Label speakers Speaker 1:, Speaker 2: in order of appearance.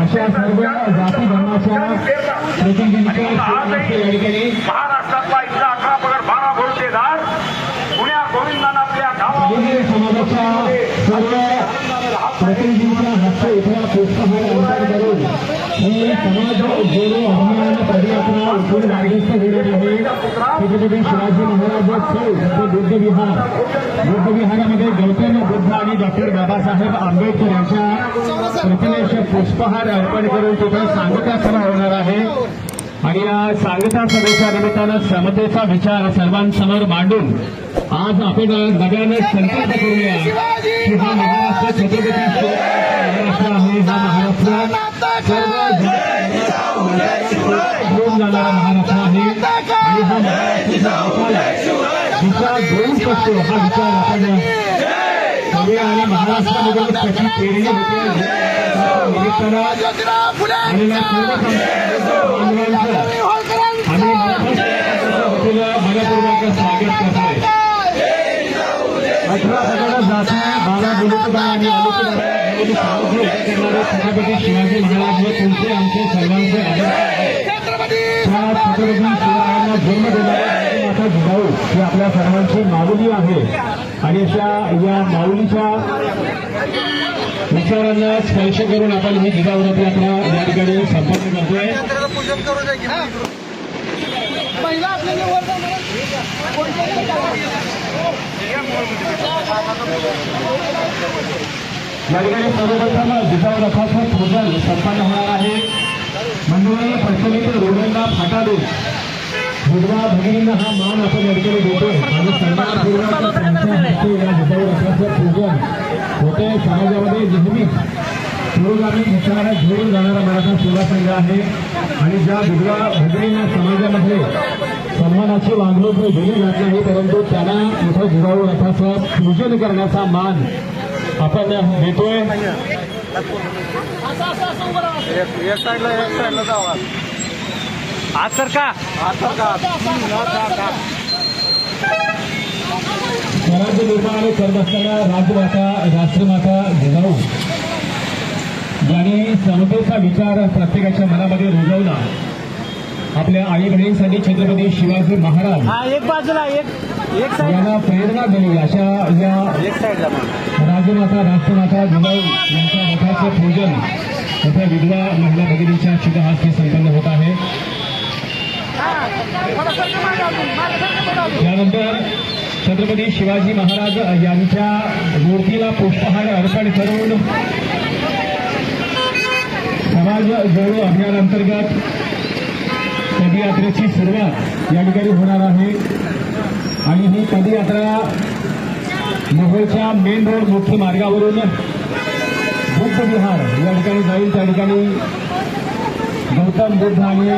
Speaker 1: अशा सर्व जाती धर्माच्या प्रतिनिधींच्या या ठिकाणी
Speaker 2: महाराष्ट्रातला इथला अठरा पगड बारा भोलतेदार पुण्या गोविंदानं आपल्या गावात
Speaker 1: हिंदू समाजाच्या सर्व प्रतिनिधींच्या हस्ते इथला पुष्पहार अर्पण करून हे समाज जोडो अभियान पदयात्रा इथून मार्गस्थ होणार आहे छत्रपती शिवाजी महाराज बुद्धविहार बुद्धविहारामध्ये गौतम बुद्ध आणि डॉक्टर बाबासाहेब आंबेडकर यांच्या प्रतिमेश पुष्पहार अर्पण करून तिथे सांगता सभा होणार आहे. आणि या सांगता सभेच्या निमित्तानं समतेचा विचार सर्वांसमोर मांडून आज आपण नव्यानं संकल्प करूया की हा महाराष्ट्र छत्रपती महाराष्ट्र आहे हा महाराष्ट्र सर्व घेऊन जाणारा महाराष्ट्र आहे आणि हा महाराष्ट्राचा विचार घेऊ शकतो हा विचार आपण करूया आणि महाराष्ट्रामध्ये कशी पेरणी होते या निमित्तानं
Speaker 3: ज्योतिराव फुले
Speaker 1: आलेल्या सर्व बांधवांचं आम्ही वतीनं मनपूर्वक स्वागत करतोय अठरा सगळ्या जाती बारा बुलुकबा आणि अनुकूल करणारे छत्रपती शिवाजी महाराज हे तुमचे आमचे सर्वांचे आदर शिवरायांना जन्म देणारे माता जिजाऊ ही आपल्या सर्वांची माऊली आहे. आणि अशा या माऊलीच्या विचारांना स्पर्श करून आपण ही जिजाऊ रथ यात्रा या ठिकाणी संपन्न करतोय. या ठिकाणी सर्वप्रथम जिजाऊ रथाचं पूजन संपन्न होणार आहे. मंडळी प्रचलित रोडंना फाटा विधवा भगिनींना हा मान आपण या ठिकाणी देतोय. आणि सन्मानपूर्वक त्यांच्या हस्ते या जिजाऊ पूजन होते समाजामध्ये नेहमीच पुरोगामी विचाराला घेऊन जाणारा मराठा सेवा संघ आहे. आणि ज्या विधवा भगिनींना समाजामध्ये सन्मानाची वागणूक दिली जात नाही परंतु त्यांना इथं जिजाऊ रथाचं पूजन करण्याचा मान आपण देतोय.
Speaker 3: एक साईडला एक साईडला जावा.
Speaker 2: आज सर का
Speaker 1: स्वराज्य निर्माण करत असताना राजमाता राष्ट्रमाता जिजाऊ ज्यांनी समतेचा विचार प्रत्येकाच्या मनामध्ये रुजवला. आपल्या आई बहिणींसाठी छत्रपती शिवाजी महाराज
Speaker 3: हा एक बाजूला एक एक
Speaker 1: यांना प्रेरणा दिली. अशा या राजमाता राष्ट्रमाता जिजाऊ यांच्या रथाचं पूजन इथे विधवा महिला भगिनीच्या शिवहस्ते संपन्न होत आहे. त्यानंतर छत्रपती शिवाजी महाराज यांच्या मूर्तीला पुष्पहार अर्पण करून समाज जोडो अभियानांतर्गत पदयात्रेची सुरुवात या ठिकाणी होणार आहे. आणि ही पदयात्रा मोहोळच्या मेन रोड मुख्य मार्गावरून बुद्ध विहार या ठिकाणी जाईल. त्या ठिकाणी गौतम बुद्ध आणि